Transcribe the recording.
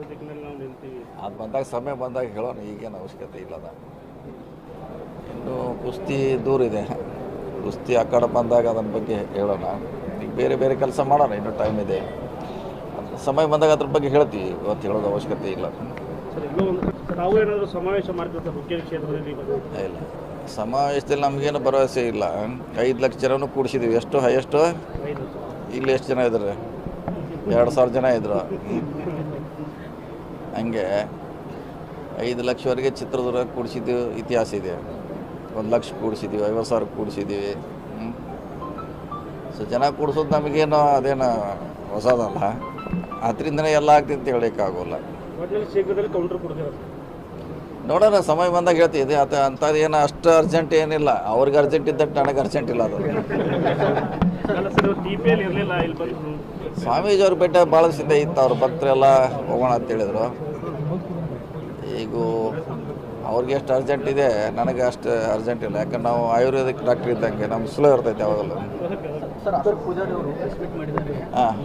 ನಾವು ನಿಲ್ತೀವಿ. ಅದು ಬಂದಾಗ ಸಮಯ ಬಂದಾಗ ಹೇಳೋಣ ಈಗೇನು ಅವಶ್ಯಕತೆ ಇಲ್ಲ ಅದ ಇನ್ನು ಕುಸ್ತಿ ದೂರ ಇದೆ. ಕುಸ್ತಿ ಆ ಕಡೆ ಬಂದಾಗ ಅದನ್ನ ಬಗ್ಗೆ ಹೇಳೋಣ. ಈಗ ಬೇರೆ ಬೇರೆ ಕೆಲಸ ಮಾಡೋಣ ಇನ್ನೂ ಟೈಮ್ ಇದೆ. ಸಮಯ ಬಂದಾಗ ಅದ್ರ ಬಗ್ಗೆ ಹೇಳ್ತೀವಿ ಇವತ್ತು ಹೇಳೋದು ಅವಶ್ಯಕತೆ ಇಲ್ಲ. ತಾವು ಏನಾದರೂ ಸಮಾವೇಶ ಮಾಡ್ತಿರ್ತಾರೆ ಹುಕ್ಕೇರಿ ಕ್ಷೇತ್ರದಲ್ಲಿ ಇಲ್ಲ ಸಮಾವೇಶದಲ್ಲಿ ನಮಗೇನು ಭರವಸೆ ಇಲ್ಲ. ಐದು ಲಕ್ಷ ಜನ ಕೂಡಿಸಿದ್ದೀವಿ ಎಷ್ಟು ಹೈಯೆಸ್ಟು? ಇಲ್ಲಿ ಎಷ್ಟು ಜನ ಇದ್ದಾರೆ? ಎರಡು ಸಾವಿರ ಜನ ಇದ್ರು. ಹಂಗೆ ಐದು ಲಕ್ಷವರೆಗೆ ಚಿತ್ರದುರ್ಗ ಕೂಡಿಸಿದ್ದು ಇತಿಹಾಸ ಇದೆ. ಒಂದು ಲಕ್ಷ ಕೂಡಿಸಿದ್ದೀವಿ ಐವತ್ತು ಸಾವಿರ ಕೂಡಿಸಿದ್ದೀವಿ. ಸೊ ಜನ ಕೂಡಿಸೋದು ನಮಗೇನು ಅದೇನು ಹೊಸದಲ್ಲ. ಅದರಿಂದನೇ ಎಲ್ಲ ಆಗ್ತದೆ ಅಂತ ಹೇಳೋಕ್ಕಾಗೋಲ್ಲ. ನೋಡೋಣ ಸಮಯ ಬಂದಾಗ ಹೇಳ್ತೀವಿ. ಅದು ಅಂಥದ್ದು ಏನು ಅಷ್ಟು ಅರ್ಜೆಂಟ್ ಏನಿಲ್ಲ. ಅವ್ರಿಗೆ ಅರ್ಜೆಂಟ್ ಇದ್ದಕ್ಕೆ ನನಗೆ ಅರ್ಜೆಂಟ್ ಇಲ್ಲ ಅದು. ಸ್ವಾಮೀಜಿ ಅವ್ರ ಬೆಟ್ಟ ಭಾಳ ಸಿದ್ಧ ಇತ್ತು ಅವ್ರ ಭಕ್ತರೆಲ್ಲ ಹೋಗೋಣ ಅಂತ ಹೇಳಿದ್ರು. ಈಗ ಅವ್ರಿಗೆ ಎಷ್ಟು ಅರ್ಜೆಂಟ್ ಇದೆ ನನಗೆ ಅಷ್ಟು ಅರ್ಜೆಂಟ್ ಇಲ್ಲ. ಯಾಕಂದ್ರೆ ನಾವು ಆಯುರ್ವೇದಿಕ್ ಡಾಕ್ಟ್ರ್ ಇದ್ದಂಗೆ ನಮ್ಗೆ ಸ್ಲೋ ಇರ್ತೈತೆ ಯಾವಾಗಲೂ. ಸರ್ ಪೂಜಾರಿ ಅವರು ಮಾಡಿದ್ದಾರೆ. ಹಾಂ.